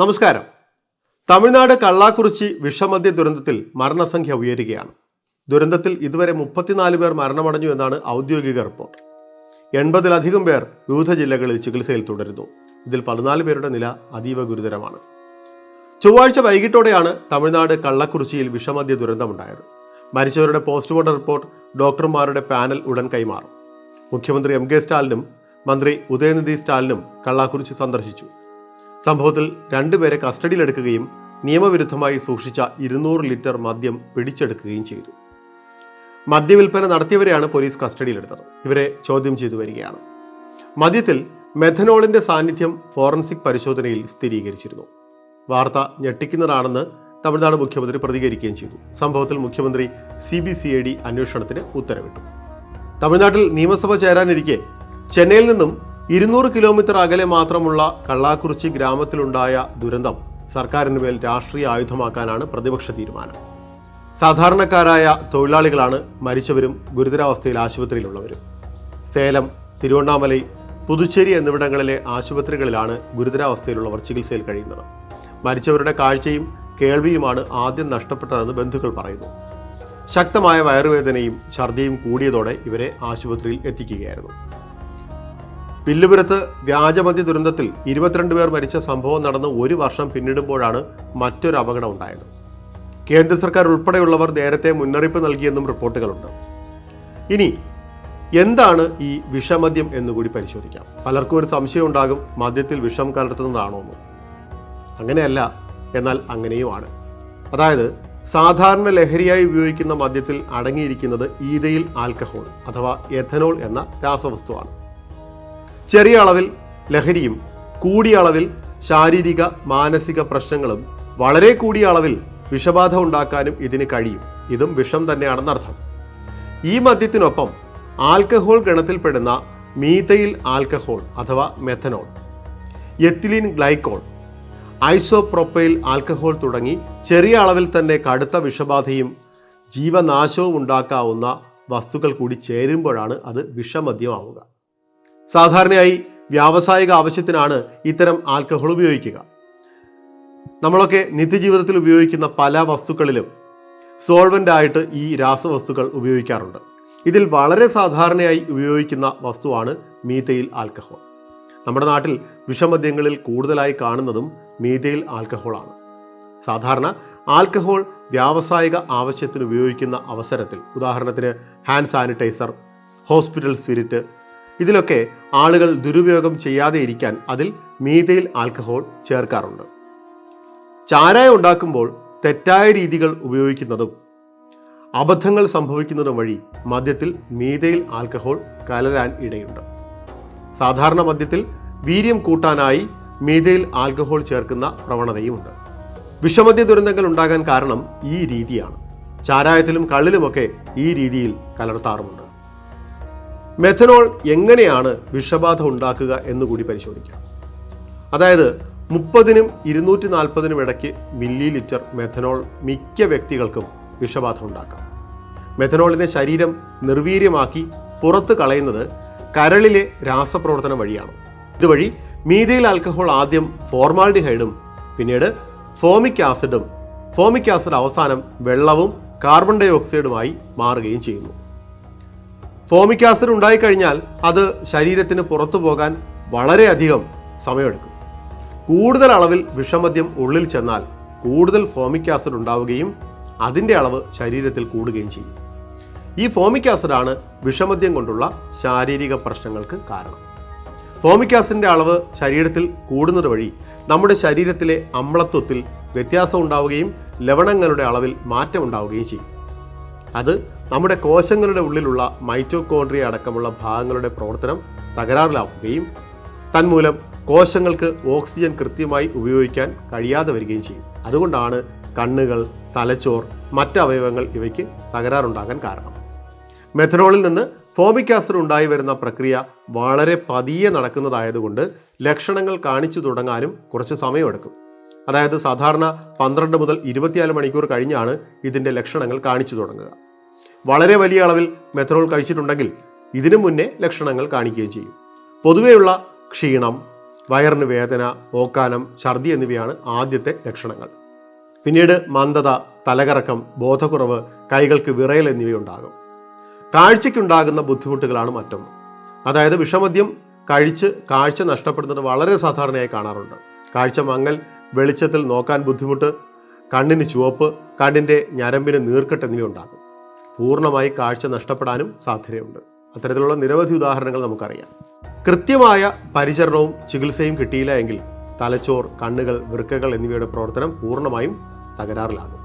നമസ്കാരം. തമിഴ്നാട് കള്ളാക്കുറിച്ചി വിഷമദ്യ ദുരന്തത്തിൽ മരണസംഖ്യ ഉയരുകയാണ്. ദുരന്തത്തിൽ ഇതുവരെ മുപ്പത്തിനാല് പേർ മരണമടഞ്ഞു എന്നാണ് ഔദ്യോഗിക റിപ്പോർട്ട്. എൺപതിലധികം പേർ വിവിധ ജില്ലകളിൽ ചികിത്സയിൽ തുടരുന്നു. ഇതിൽ പതിനാല് പേരുടെ നില അതീവ ഗുരുതരമാണ്. ചൊവ്വാഴ്ച വൈകിട്ടോടെയാണ് തമിഴ്നാട് കള്ളക്കുറിച്ചിയിൽ വിഷമദ്യ ദുരന്തമുണ്ടായത്. മരിച്ചവരുടെ പോസ്റ്റ്മോർട്ടം റിപ്പോർട്ട് ഡോക്ടർമാരുടെ പാനൽ ഉടൻ കൈമാറും. മുഖ്യമന്ത്രി എം കെ സ്റ്റാലിനും മന്ത്രി ഉദയനിധി സ്റ്റാലിനും കള്ളാക്കുറിച്ചി സന്ദർശിച്ചു. സംഭവത്തിൽ രണ്ടുപേരെ കസ്റ്റഡിയിലെടുക്കുകയും നിയമവിരുദ്ധമായി സൂക്ഷിച്ച ഇരുന്നൂറ് ലിറ്റർ മദ്യം പിടിച്ചെടുക്കുകയും ചെയ്തു. മദ്യവിൽപ്പന നടത്തിയവരെയാണ് പോലീസ് കസ്റ്റഡിയിലെടുത്തത്. ഇവരെ ചോദ്യം ചെയ്തു വരികയാണ്. മദ്യത്തിൽ മെഥനോളിന്റെ സാന്നിധ്യം ഫോറൻസിക് പരിശോധനയിൽ സ്ഥിരീകരിച്ചിരുന്നു. വാർത്ത ഞെട്ടിക്കുന്നതാണെന്ന് തമിഴ്നാട് മുഖ്യമന്ത്രി പ്രതികരിക്കുകയും ചെയ്തു. സംഭവത്തിൽ മുഖ്യമന്ത്രി C B C I D അന്വേഷണത്തിന് ഉത്തരവിട്ടു. തമിഴ്നാട്ടിൽ നിയമസഭ ചേരാനിരിക്കെ ചെന്നൈയിൽ നിന്നും ഇരുന്നൂറ് കിലോമീറ്റർ അകലെ മാത്രമുള്ള കള്ളാക്കുറിച്ചി ഗ്രാമത്തിലുണ്ടായ ദുരന്തം സർക്കാരിന് മേൽ രാഷ്ട്രീയ ആയുധമാക്കാനാണ് പ്രതിപക്ഷ തീരുമാനം. സാധാരണക്കാരായ തൊഴിലാളികളാണ് മരിച്ചവരും ഗുരുതരാവസ്ഥയിൽ ആശുപത്രിയിലുള്ളവരും. സേലം തിരുവണ്ണാമലൈ പുതുച്ചേരി എന്നിവിടങ്ങളിലെ ആശുപത്രികളിലാണ് ഗുരുതരാവസ്ഥയിലുള്ളവർ ചികിത്സയിൽ കഴിയുന്നത്. മരിച്ചവരുടെ കാഴ്ചയും കേൾവിയുമാണ് ആദ്യം നഷ്ടപ്പെട്ടതെന്ന് ബന്ധുക്കൾ പറയുന്നു. ശക്തമായ വയറുവേദനയും ഛർദിയും കൂടിയതോടെ ഇവരെ ആശുപത്രിയിൽ എത്തിക്കുകയായിരുന്നു. വില്ലുപുരത്ത് വ്യാജമദ്യ ദുരന്തത്തിൽ ഇരുപത്തിരണ്ട് പേർ മരിച്ച സംഭവം നടന്ന് ഒരു വർഷം പിന്നിടുമ്പോഴാണ് മറ്റൊരു അപകടം ഉണ്ടായത്. കേന്ദ്ര സർക്കാർ ഉൾപ്പെടെയുള്ളവർ നേരത്തെ മുന്നറിയിപ്പ് നൽകിയെന്നും റിപ്പോർട്ടുകളുണ്ട്. ഇനി എന്താണ് ഈ വിഷമദ്യം എന്നുകൂടി പരിശോധിക്കാം. പലർക്കും ഒരു സംശയം ഉണ്ടാകും മദ്യത്തിൽ വിഷം കലർത്തുന്നതാണോ എന്ന്. അങ്ങനെയല്ല എന്നാൽ അങ്ങനെയുമാണ്. അതായത് സാധാരണ ലഹരിയായി ഉപയോഗിക്കുന്ന മദ്യത്തിൽ അടങ്ങിയിരിക്കുന്നത് ഈതയിൽ ആൽക്കഹോൾ അഥവാ എഥനോൾ എന്ന രാസവസ്തുവാണ്. ചെറിയ അളവിൽ ലഹരിയും കൂടിയ അളവിൽ ശാരീരിക മാനസിക പ്രശ്നങ്ങളും വളരെ കൂടിയ അളവിൽ വിഷബാധ ഉണ്ടാക്കാനും ഇതിന് കഴിയും. ഇതും വിഷം തന്നെയാണെന്നർത്ഥം ഈ മദ്യത്തിനൊപ്പം ആൽക്കഹോൾ ഗണത്തിൽപ്പെടുന്ന മീതയിൽ ആൽക്കഹോൾ അഥവാ methanol ethylene glycol isopropyl alcohol തുടങ്ങി ചെറിയ അളവിൽ തന്നെ കടുത്ത വിഷബാധയും ജീവനാശവും ഉണ്ടാക്കാവുന്ന വസ്തുക്കൾ കൂടി ചേരുമ്പോഴാണ് അത് വിഷമദ്യമാവുക. സാധാരണയായി വ്യാവസായിക ആവശ്യത്തിനാണ് ഇത്തരം ആൽക്കഹോൾ ഉപയോഗിക്കുക. നമ്മളൊക്കെ നിത്യജീവിതത്തിൽ ഉപയോഗിക്കുന്ന പല വസ്തുക്കളിലും സോൾവന്റ് ആയിട്ട് ഈ രാസവസ്തുക്കൾ ഉപയോഗിക്കാറുണ്ട്. ഇതിൽ വളരെ സാധാരണയായി ഉപയോഗിക്കുന്ന വസ്തുവാണ് മീതയിൽ ആൽക്കഹോൾ. നമ്മുടെ നാട്ടിൽ വിഷമദ്യങ്ങളിൽ കൂടുതലായി കാണുന്നതും മീതയിൽ ആൽക്കഹോളാണ് സാധാരണ ആൽക്കഹോൾ വ്യാവസായിക ആവശ്യത്തിന് ഉപയോഗിക്കുന്ന അവസരത്തിൽ ഉദാഹരണത്തിന് ഹാൻഡ് സാനിറ്റൈസർ ഹോസ്പിറ്റൽ സ്പിരിറ്റ് ഇതിലൊക്കെ ആളുകൾ ദുരുപയോഗം ചെയ്യാതെ ഇരിക്കാൻ അതിൽ മീതയിൽ ആൽക്കഹോൾ ചേർക്കാറുണ്ട്. ചാരായം ഉണ്ടാക്കുമ്പോൾ തെറ്റായ രീതികൾ ഉപയോഗിക്കുന്നതും അബദ്ധങ്ങൾ സംഭവിക്കുന്നതും വഴി മദ്യത്തിൽ മീതയിൽ ആൽക്കഹോൾ കലരാൻ ഇടയുണ്ട്. സാധാരണ മദ്യത്തിൽ വീര്യം കൂട്ടാനായി മീതയിൽ ആൽക്കഹോൾ ചേർക്കുന്ന പ്രവണതയുമുണ്ട്. വിഷമദ്യ ദുരന്തങ്ങൾ ഉണ്ടാകാൻ കാരണം ഈ രീതിയാണ്. ചാരായത്തിലും കള്ളിലുമൊക്കെ ഈ രീതിയിൽ കലർത്താറുമുണ്ട്. മെഥനോൾ എങ്ങനെയാണ് വിഷബാധ ഉണ്ടാക്കുക എന്നുകൂടി പരിശോധിക്കാം. അതായത് മുപ്പതിനും ഇരുന്നൂറ്റി നാൽപ്പതിനും ഇടയ്ക്ക് മില്ലി ലിറ്റർ മെഥനോൾ മിക്ക വ്യക്തികൾക്കും വിഷബാധ ഉണ്ടാക്കാം. മെഥനോളിനെ ശരീരം നിർവീര്യമാക്കി പുറത്ത് കളയുന്നത് കരളിലെ രാസപ്രവർത്തനം വഴിയാണ്. ഇതുവഴി മീതയിൽ ആൽക്കഹോൾ ആദ്യം ഫോർമാൾഡിഹൈഡും പിന്നീട് ഫോമിക് ആസിഡും ഫോമിക് ആസിഡ് അവസാനം വെള്ളവും കാർബൺ ഡൈ ഓക്സൈഡുമായി മാറുകയും ചെയ്യുന്നു. ഫോമിക് ആസിഡ് ഉണ്ടായിക്കഴിഞ്ഞാൽ അത് ശരീരത്തിന് പുറത്തു പോകാൻ വളരെയധികം സമയമെടുക്കും. കൂടുതൽ അളവിൽ വിഷമദ്യം ഉള്ളിൽ ചെന്നാൽ കൂടുതൽ ഫോമിക് ആസിഡ് ഉണ്ടാവുകയും അതിന്റെ അളവ് ശരീരത്തിൽ കൂടുകയും ചെയ്യും. ഈ ഫോമിക് ആസിഡാണ് വിഷമദ്യം കൊണ്ടുള്ള ശാരീരിക പ്രശ്നങ്ങൾക്ക് കാരണം. ഫോമിക് ആസിഡിന്റെ അളവ് ശരീരത്തിൽ കൂടുന്നത് വഴി നമ്മുടെ ശരീരത്തിലെ അമ്ലത്വത്തിൽ വ്യത്യാസം ഉണ്ടാവുകയും ലവണങ്ങളുടെ അളവിൽ മാറ്റം ഉണ്ടാവുകയും ചെയ്യും. അത് നമ്മുടെ കോശങ്ങളുടെ ഉള്ളിലുള്ള മൈറ്റോകോൺട്രിയ അടക്കമുള്ള ഭാഗങ്ങളുടെ പ്രവർത്തനം തകരാറിലാവുകയും തന്മൂലം കോശങ്ങൾക്ക് ഓക്സിജൻ കൃത്യമായി ഉപയോഗിക്കാൻ കഴിയാതെ വരികയും ചെയ്യും. അതുകൊണ്ടാണ് കണ്ണുകൾ തലച്ചോർ മറ്റ് അവയവങ്ങൾ ഇവയ്ക്ക് തകരാറുണ്ടാകാൻ കാരണം. മെഥനോളിൽ നിന്ന് ഫോമിക് ആസിഡ് ഉണ്ടായി വരുന്ന പ്രക്രിയ വളരെ പതിയെ നടക്കുന്നതായതുകൊണ്ട് ലക്ഷണങ്ങൾ കാണിച്ചു തുടങ്ങാനും കുറച്ച് സമയമെടുക്കും. അതായത് സാധാരണ പന്ത്രണ്ട് മുതൽ ഇരുപത്തിനാല് മണിക്കൂർ കഴിഞ്ഞാണ് ഇതിന്റെ ലക്ഷണങ്ങൾ കാണിച്ചു തുടങ്ങുക. വളരെ വലിയ അളവിൽ മെത്തനോൾ കഴിച്ചിട്ടുണ്ടെങ്കിൽ ഇതിനു മുന്നേ ലക്ഷണങ്ങൾ കാണിക്കുകയും ചെയ്യും. പൊതുവെയുള്ള ക്ഷീണം വയറിന് വേദന ഓക്കാനം ഛർദി എന്നിവയാണ് ആദ്യത്തെ ലക്ഷണങ്ങൾ. പിന്നീട് മന്ദത തലകറക്കം ബോധക്കുറവ് കൈകൾക്ക് വിറയൽ എന്നിവയുണ്ടാകും. കാഴ്ചയ്ക്കുണ്ടാകുന്ന ബുദ്ധിമുട്ടുകളാണ് മറ്റൊന്ന്. അതായത് വിഷമദ്യം കഴിച്ച് കാഴ്ച നഷ്ടപ്പെടുന്നത് വളരെ സാധാരണയായി കാണാറുണ്ട്. കാഴ്ച മങ്ങൽ വെളിച്ചത്തിൽ നോക്കാൻ ബുദ്ധിമുട്ട് കണ്ണിന് ചുവപ്പ് കണ്ണിന്റെ ഞരമ്പിന് നീർക്കെട്ട് എന്നിവയുണ്ടാകും. പൂർണമായി കാഴ്ച നഷ്ടപ്പെടാനും സാധ്യതയുണ്ട്. അത്തരത്തിലുള്ള നിരവധി ഉദാഹരണങ്ങൾ നമുക്കറിയാം. കൃത്യമായ പരിചരണവും ചികിത്സയും കിട്ടിയില്ല എങ്കിൽ തലച്ചോർ കണ്ണുകൾ വൃക്കകൾ എന്നിവയുടെ പ്രവർത്തനം പൂർണമായും തകരാറിലാകും.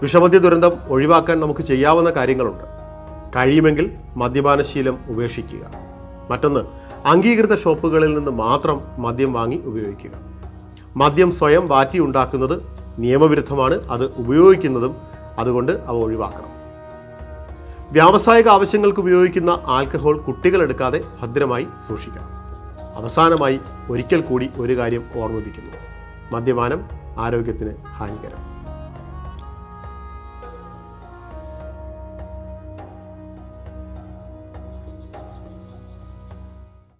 വിഷമദ്യ ദുരന്തം ഒഴിവാക്കാൻ നമുക്ക് ചെയ്യാവുന്ന കാര്യങ്ങളുണ്ട്. കഴിയുമെങ്കിൽ മദ്യപാനശീലം ഉപേക്ഷിക്കുക. മറ്റൊന്ന് അംഗീകൃത ഷോപ്പുകളിൽ നിന്ന് മാത്രം മദ്യം വാങ്ങി ഉപയോഗിക്കുക. മദ്യം സ്വയം വാറ്റി ഉണ്ടാക്കുന്നത് നിയമവിരുദ്ധമാണ്. അത് ഉപയോഗിക്കുന്നതും അതുകൊണ്ട് അവ ഒഴിവാക്കണം. വ്യാവസായിക ആവശ്യങ്ങൾക്ക് ഉപയോഗിക്കുന്ന ആൽക്കഹോൾ കുട്ടികളെടുക്കാതെ ഭദ്രമായി സൂക്ഷിക്കാം അവസാനമായി ഒരിക്കൽ കൂടി ഒരു കാര്യം ഓർമ്മിപ്പിക്കുന്നു. മദ്യപാനം ആരോഗ്യത്തിന് ഹാനികരം.